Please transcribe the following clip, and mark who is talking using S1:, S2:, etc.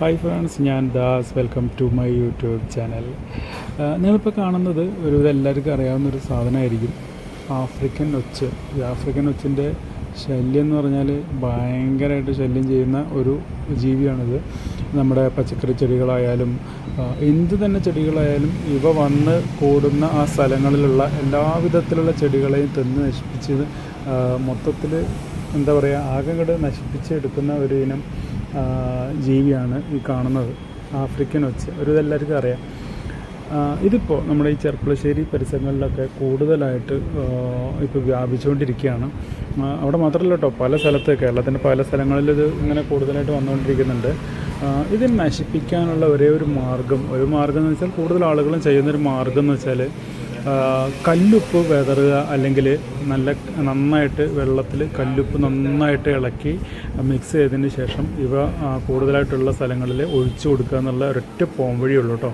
S1: Hi friends ഞാൻ Das. Welcome to my YouTube channel നിങ്ങളിപ്പോൾ കാണുന്നത് ഒരു എല്ലാവർക്കും അറിയാവുന്ന ഒരു സാധനമായിരിക്കും. ആഫ്രിക്കൻ ഒച്ച് ഈ ആഫ്രിക്കൻ ഒച്ചിന്റെ ശല്യം എന്ന് പറഞ്ഞാൽ ഭയങ്കരമായിട്ട് ശല്യം ചെയ്യുന്ന ഒരു ജീവിയാണിത്. നമ്മുടെ പച്ചക്കറി ചെടികളായാലും എന്ത് തന്നെ ചെടികളായാലും ഇവ വന്ന് കൂടുന്ന ആ സ്ഥലങ്ങളിലുള്ള എല്ലാവിധത്തിലുള്ള ചെടികളെയും തിന്ന് നശിപ്പിച്ച് മൊത്തത്തിൽ എന്താ പറയുക നശിപ്പിച്ച് നശിപ്പിച്ചെടുക്കുന്ന ഒരു ഇനം ജീവിയാണ് ഈ കാണുന്നത്. ആഫ്രിക്കൻ ഒച്ച. ഒരു ഇതെല്ലാവർക്കും അറിയാം. ഇതിപ്പോൾ നമ്മുടെ ഈ ചെർപ്പുളശ്ശേരി പരിസരങ്ങളിലൊക്കെ കൂടുതലായിട്ട് ഇപ്പോൾ വ്യാപിച്ചുകൊണ്ടിരിക്കുകയാണ്. അവിടെ മാത്രമല്ല കേട്ടോ പല സ്ഥലത്ത് കേരളത്തിന്റെ പല സ്ഥലങ്ങളിൽ ഇത് ഇങ്ങനെ കൂടുതലായിട്ട് വന്നുകൊണ്ടിരിക്കുന്നുണ്ട്. ഇത് നശിപ്പിക്കാനുള്ള ഒരേ ഒരു മാർഗം ഒരു മാർഗം എന്ന് വെച്ചാൽ കൂടുതൽ ആളുകളും ചെയ്യുന്നൊരു മാർഗം എന്ന് വെച്ചാൽ കല്ലുപ്പ് വിതറുക അല്ലെങ്കിൽ നല്ല നന്നായിട്ട് വെള്ളത്തിൽ കല്ലുപ്പ് നന്നായിട്ട് ഇളക്കി മിക്സ് ചെയ്തതിന് ശേഷം ഇവ കൂടുതലായിട്ടുള്ള സ്ഥലങ്ങളിൽ ഒഴിച്ചു കൊടുക്കുക എന്നുള്ള ഒരൊറ്റ പോംവഴിയുള്ളൂ കേട്ടോ.